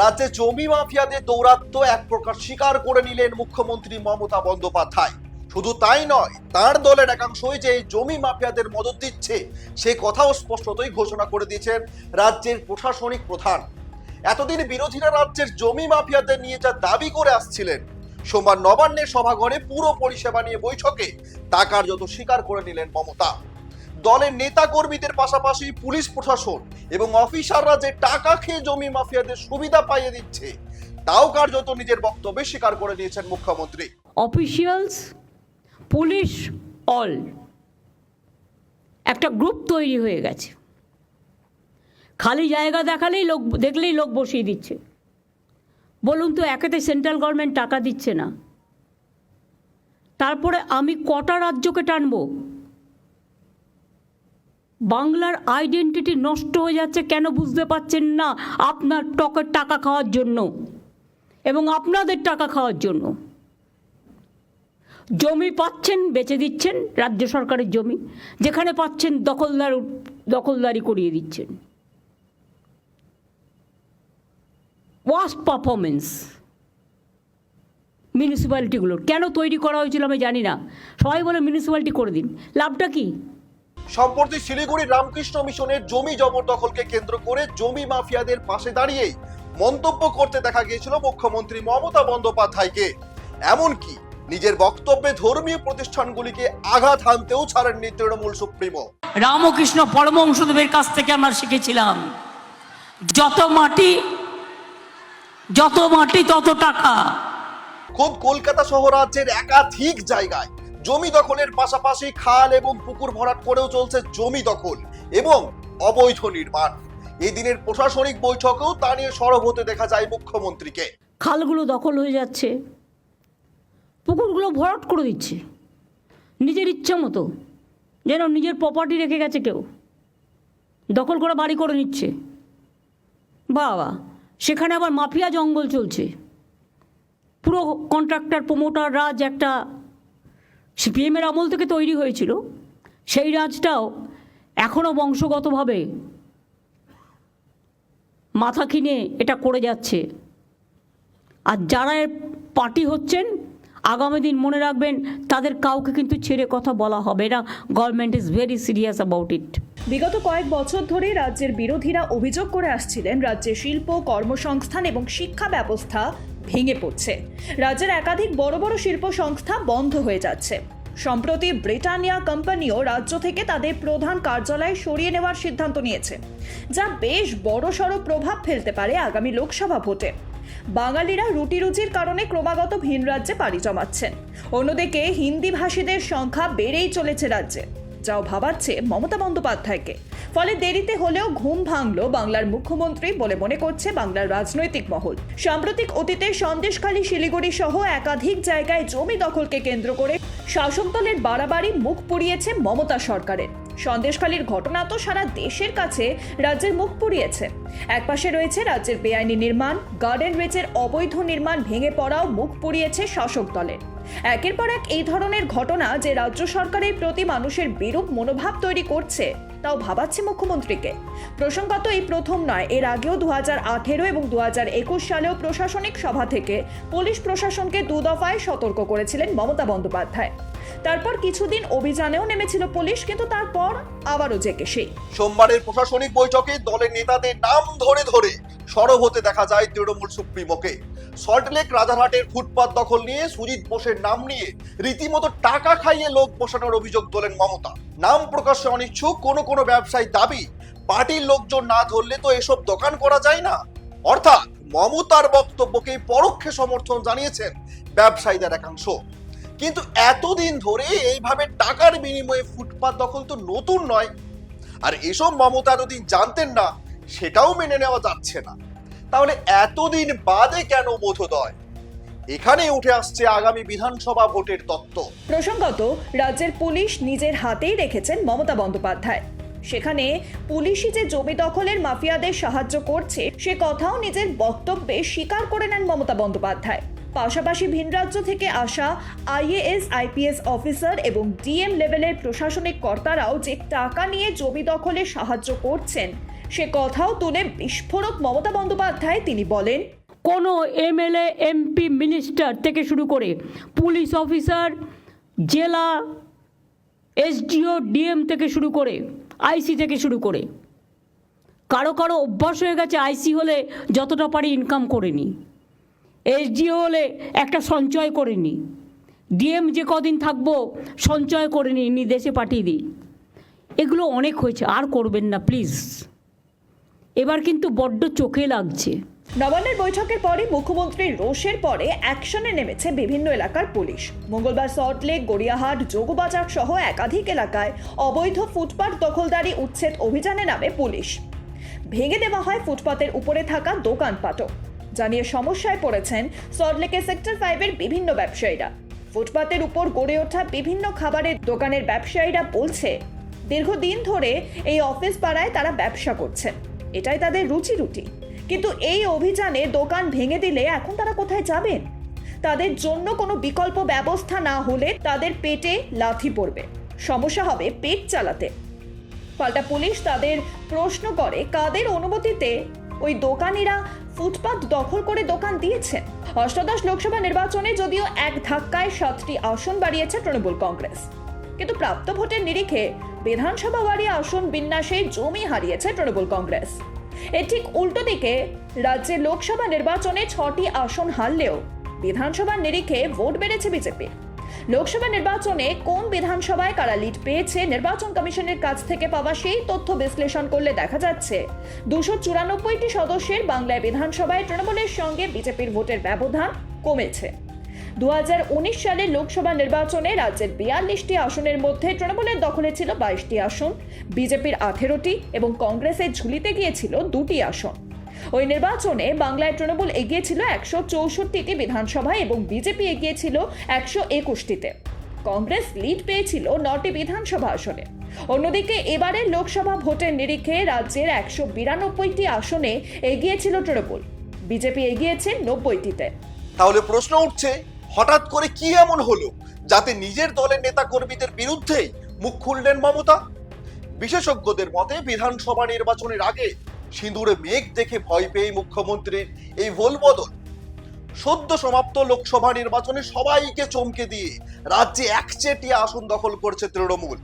রাজ্যে জমি মাফিয়াদের দৌরাত্ম এক প্রকার স্বীকার করে নিলেন মুখ্যমন্ত্রী মমতা বন্দ্যোপাধ্যায়। শুধু তাই নয়, তার দলের একাংশই যে জমি মাফিয়াদের মদত দিচ্ছে, সে কথাও স্পষ্টতই ঘোষণা করে দিয়েছেন রাজ্যের প্রশাসনিক প্রধান। এতদিন বিরোধীরা রাজ্যের জমি মাফিয়াদের নিয়ে যা দাবি করে আসছিলেন, সোমবার নবান্নের সভাঘরে পুরো পরিষেবা নিয়ে বৈঠকে তা কার্যত স্বীকার করে নিলেন মমতা। দলের নেতা কর্মীদের পাশাপাশি পুলিশ প্রশাসন এবং অফিসাররা যে টাকা খেয়ে জমি মাফিয়াদের সুবিধা পাইয়ে দিচ্ছে, তাও কার্যত নিজের বক্তব্যে স্বীকার করে নিয়েছেন মুখ্যমন্ত্রী। Officials, police, all. একটা গ্রুপ তৈরি হয়ে গেছে। খালি জায়গা দেখালেই লোক, দেখলেই লোক বসিয়ে দিচ্ছে। বলুন তো, একেতে সেন্ট্রাল গভর্নমেন্ট টাকা দিচ্ছে না। তারপরে আমি কটা রাজ্যকে টানবো? বাংলার আইডেন্টিটি নষ্ট হয়ে যাচ্ছে কেন বুঝতে পারছেন না আপনার টকের টাকা খাওয়ার জন্য এবং আপনাদের টাকা খাওয়ার জন্য। জমি পাচ্ছেন, বেচে দিচ্ছেন, রাজ্য সরকারের জমি, যেখানে পাচ্ছেন দখলদার, দখলদারি করিয়ে দিচ্ছেন। ওয়াস্ট পারফরমেন্স মিউনিসিপ্যালিটিগুলোর কেন তৈরি করা হয়েছিল আমি জানি না। সবাই বলে মিউনিসিপ্যালিটি করে দিন। লাভটা কি? সম্প্রতি শিলিগুড়ি রামকৃষ্ণ মিশনের জমি জবরদখলকে কেন্দ্র করে জমি মাফিয়াদের পাশে দাঁড়িয়েই মন্তব্য করতে দেখা গিয়েছিল মুখ্যমন্ত্রী মমতা বন্দ্যোপাধ্যায়কে। এমনকি নিজের বক্তব্যে ধর্মীয় প্রতিষ্ঠানগুলিকে আঘাত হানতেও ছাড়েননি তৃণমূল সুপ্রিমো। রামকৃষ্ণ পরমংশদেবের কাছ থেকে আমরা শিখেছিলাম যত মাটি যত মাটি তত টাকা। খুব কলকাতা সহ রাজ্যের একাধিক জায়গায় জমি দখলের পাশাপাশি খাল এবং পুকুর ভরাট করেও চলছে জমি দখল এবং অবৈধ নির্মাণ। এই দিনের প্রশাসনিক বৈঠকেও তা নিয়ে সরব হতে দেখা যায় মুখ্যমন্ত্রীকে। খালগুলো দখল হয়ে যাচ্ছে। পুকুরগুলো ভরাট করে দিচ্ছে। নিজের ইচ্ছা মতো। যেন নিজের প্রপার্টি রেখে গেছে কেউ। দখল করে বাড়ি করে নিচ্ছে। বাবা, সেখানে আবার মাফিয়া জঙ্গল চলছে। পুরো কন্ট্রাক্টর প্রমোটার যে একটা সিপিএমের আমল থেকে তৈরি হয়েছিল। সেই রাজটাও এখনও বংশগতভাবে মাথা কিনে এটা করে যাচ্ছে। আর যারা এর পার্টি হচ্ছেন, আগামী দিন মনে রাখবেন, তাদের কাউকে কিন্তু ছেড়ে কথা বলা হবে না। Government is very serious about it বিগত কয়েক বছর ধরে রাজ্যের বিরোধীরা অভিযোগ করে আসছিলেন, রাজ্যের শিল্প, কর্মসংস্থান এবং শিক্ষা ব্যবস্থা ভেঙে পড়ছে। রাজ্যের একাধিক বড় বড় শিল্প সংস্থা বন্ধ হয়ে যাচ্ছে। সম্প্রতি ব্রিটানিয়া কোম্পানিও রাজ্য থেকে তাদের প্রধান কার্যালয় সরিয়ে নেওয়ার সিদ্ধান্ত নিয়েছে, যা বেশ বড়সড় প্রভাব ফেলতে পারে আগামী লোকসভা ভোটে। বাঙালিরা রুটি রুচির কারণে ক্রমাগত ভিন রাজ্যে পাড়ি জমাচ্ছেন। অন্যদিকে হিন্দি ভাষীদের সংখ্যা বেড়েই চলেছে রাজ্যে। যাও ভাবাচ্ছে মমতা বন্দ্যোপাধ্যায়কে। ফলে দেরিতে হলেও ঘুম ভাঙল বাংলার মুখ্যমন্ত্রী বলে মনে করছে বাংলার রাজনৈতিক মহল। সাম্প্রতিক অতীতে সন্দেশখালী, শিলিগুড়ি সহ একাধিক জায়গায় জমি দখলকে কেন্দ্র করে শাসক দলের বাড়াবাড়ি মুখ পুড়িয়েছে মমতা সরকারের। সন্দেশখালীর ঘটনা তো সারা দেশের কাছে রাজ্যের মুখ পুড়িয়েছে। একপাশে রয়েছে রাজ্যের বেআইনি নির্মাণ, গার্ডেন রিচের অবৈধ নির্মাণ ভেঙে পড়াও মুখ পুড়িয়েছে শাসক দলের। একের পর এক এই ধরনের ঘটনা যে রাজ্য সরকারের প্রতি মানুষের বিরূপ মনোভাব তৈরি করছে, তাও ভাবাচ্ছে মুখ্যমন্ত্রীকে। প্রসঙ্গত এই প্রথম নয়, এর আগেও দু হাজার আঠেরো এবং দু হাজার একুশ সালেও প্রশাসনিক সভা থেকে পুলিশ প্রশাসনকে দু দফায় সতর্ক করেছিলেন মমতা বন্দ্যোপাধ্যায়। তারপর কিছুদিন অভিযানেও নেমেছিল পুলিশ, কিন্তু তারপর আবারও জেকে সেই। সোমবারের প্রশাসনিক বৈঠকে দলের নেতাদের নাম ধরে ধরে সরব হতে দেখা যায় তৃণমূল সুপ্রিমোকে। সল্টলেক রাজারহাটের ফুটপাত দখল নিয়ে সুজিত বোসের নাম নিয়ে রীতিমতো টাকা খাইয়ে লোক বসানোর অভিযোগ তোলেন মমতা। নাম প্রকাশে অনিচ্ছুক, কোনো কোনো ব্যবসায়ী দাবি, পার্টির লোকজন না ধরলে তো এসব দোকান করা যায় না। অর্থাৎ মমতার বক্তব্যকে পরোক্ষে সমর্থন জানিয়েছেন ব্যবসায়ীদের একাংশ। কিন্তু এতদিন ধরে এইভাবে টাকার বিনিময়ে ফুটপাত দখল তো নতুন নয়। আর এসব মমতা এতদিন জানতেন না সেটাও মেনে নেওয়া যাচ্ছে না। তাহলে এতদিন বাদে কেন বোধোদয়? এখানে উঠে আসছে আগামী বিধানসভা ভোটের তত্ত্ব। প্রসঙ্গত, রাজ্যের পুলিশ নিজের হাতেই রেখেছেন মমতা বন্দ্যোপাধ্যায়। সেখানে পুলিশই যে জমি দখলের মাফিয়াদের সাহায্য করছে, সে কথাও নিজের বক্তব্যে স্বীকার করে নেন মমতা বন্দ্যোপাধ্যায়। পাশাপাশি ভিন রাজ্য থেকে আসা আইএএস, আইপিএস অফিসার এবং ডিএম লেভেলের প্রশাসনিক কর্তারাও যে টাকা নিয়ে জমি দখলে সাহায্য করছেন সে কথাও তুলে বিস্ফোরক মমতা বন্দ্যোপাধ্যায়, তিনি বলেন, কোনো এমএলএ, এমপি, মিনিস্টার থেকে শুরু করে পুলিশ অফিসার, জেলা, এসডিও, ডিএম থেকে শুরু করে আইসি থেকে শুরু করে, কারও কারও অভ্যাস হয়ে গেছে আইসি হলে যতটা পারি ইনকাম করে নি এসডিও হলে একটা সঞ্চয় করে নি ডিএম যে কদিন থাকব সঞ্চয় করে নি দেশে পাঠিয়ে দিই। এগুলো অনেক হয়েছে, আর করবেন না প্লিজ এবার কিন্তু বড্ড চোখে লাগছে। নবান্নের বৈঠকের পরে মুখ্যমন্ত্রীর রোষের পরে অ্যাকশনে নেমেছে বিভিন্ন এলাকার পুলিশ। মঙ্গলবার সল্টলেক গড়িয়াহাট, যোগবাজার সহ একাধিক এলাকায় অবৈধ ফুটপাত দখলদারি উচ্ছেদ অভিযানে নামে পুলিশ। ভেঙে দেওয়া হয় ফুটপাতের উপরে থাকা দোকানপাটও। জানিয়ে সমস্যায় পড়েছেন সল্টলেকের সেক্টর ফাইভের বিভিন্ন ব্যবসায়ীরা। ফুটপাতের উপর গড়ে ওঠা বিভিন্ন খাবারের দোকানের ব্যবসায়ীরা বলছে, দীর্ঘদিন ধরে এই অফিস পাড়ায় তারা ব্যবসা করছেন। এটাই তাদের রুচি রুটি কিন্তু এই অভিযানে দোকান ভেঙে দিলে এখন তারা কোথায় যাবেন? তাদের জন্য কোনো বিকল্প ব্যবস্থা না হলে তাদের পেটে লাথি পড়বে। সমস্যা হবে পেট চালাতে। পাল্টা পুলিশ তাদের প্রশ্ন করে, কাদের অনুমতিতে ওই দোকানিরা ফুটপাত দখল করে দোকান দিয়েছেন? অষ্টাদশ লোকসভা নির্বাচনে যদিও এক ধাক্কায় সাতটি আসন বাড়িয়েছে তৃণমূল কংগ্রেস। কিন্তু প্রাপ্ত ভোটের নিরিখে বিধানসভা ওয়ারি আসন বিন্যাসে জমি হারিয়েছে তৃণমূল কংগ্রেস। এর ঠিক উল্টো দিকে রাজ্যে লোকসভা নির্বাচনে ছটি আসন হারলেও বিধানসভার নিরিখে ভোট বেড়েছে বিজেপির লোকসভা নির্বাচনে কোন বিধানসভায় কারা লিড পেয়েছে, নির্বাচন কমিশনের কাছ থেকে পাওয়া সেই তথ্য বিশ্লেষণ করলে দেখা যাচ্ছে, দুশো চুরানব্বইটি সদস্যের বাংলায় বিধানসভায় তৃণমূলের সঙ্গে বিজেপির ভোটের ব্যবধান কমেছে। দু সালের লোকসভা নির্বাচনে রাজ্যের বিয়াল্লিশটি আসনের মধ্যে তৃণমূলের দখলে ছিল বাইশটি আসন। বিজেপির আঠেরোটি এবং কংগ্রেসের ঝুলিতে গিয়েছিল দুটি আসন। ওই নির্বাচনে বাংলায় তৃণমূল এগিয়েছিল একশো চৌষট্টিটি বিধানসভায় এবং বিজেপি এগিয়েছিল একশো একুশটিতে। কংগ্রেস লিড পেয়েছিল নটি বিধানসভা আসনে। অন্যদিকে এবারের লোকসভা ভোটের নিরিখে রাজ্যের একশো বিরানব্বইটি আসনে এগিয়েছিল তৃণমূল। বিজেপি এগিয়েছে নব্বইটিতে। তাহলে প্রশ্ন উঠছে হঠাৎ করে কি এমন হলো যাতে নিজের দলের নেতা কর্মীদের বিরুদ্ধেই মুখ খুললেন মমতা? বিশেষজ্ঞদের মতে, বিধানসভা নির্বাচনের আগে সিঁদুরে মেঘ দেখে ভয় পেয়ে মুখ্যমন্ত্রীর এই বদল সদ্য সমাপ্ত লোকসভা নির্বাচনে সবাইকে চমকে দিয়ে রাজ্যে একচেটিয়া আসন দখল করছে তৃণমূল।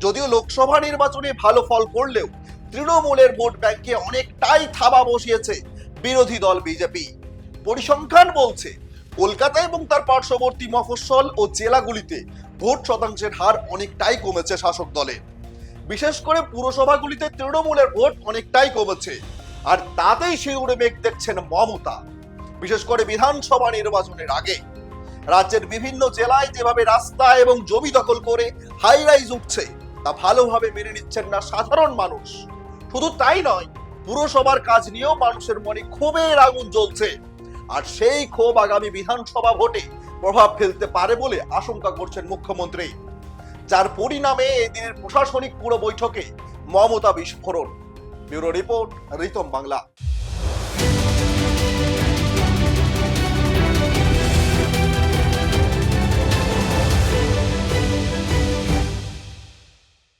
যদিও লোকসভা নির্বাচনে ভালো ফল করলেও তৃণমূলের ভোট ব্যাংকে অনেকটাই থাবা বসিয়েছে বিরোধী দল বিজেপি। পরিসংখ্যান বলছে কলকাতা এবং তার পার্শ্ববর্তী মফস্বল ও জেলাগুলিতে ভোট শতাংশের হার অনেকটাই কমেছে শাসক দলের। বিশেষ করে পুরসভাগুলিতে তৃণমূলের ভোট অনেকটাই কমেছে, আর তাতেই শিউরে মেঘ দেখছেন মমতা। বিশেষ করে বিধানসভা নির্বাচনের আগে। রাজ্যের বিভিন্ন জেলায় যেভাবে রাস্তা এবং জমি দখল করে হাই রাইজ উঠছে, তা ভালোভাবে মেনে নিচ্ছেন না সাধারণ মানুষ। শুধু তাই নয়, পুরসভার কাজ নিয়েও মানুষের মনে ক্ষোভের আগুন জ্বলছে। আর সেই ক্ষোভ আগামী বিধানসভা ভোটে প্রভাব ফেলতে পারে বলে আশঙ্কা করছেন মুখ্যমন্ত্রী। যার পরিণামে এই দিনের প্রশাসনিক পুরো বৈঠকে মমতা বিস্ফোরণ। Bureau report, Ritam Bangla.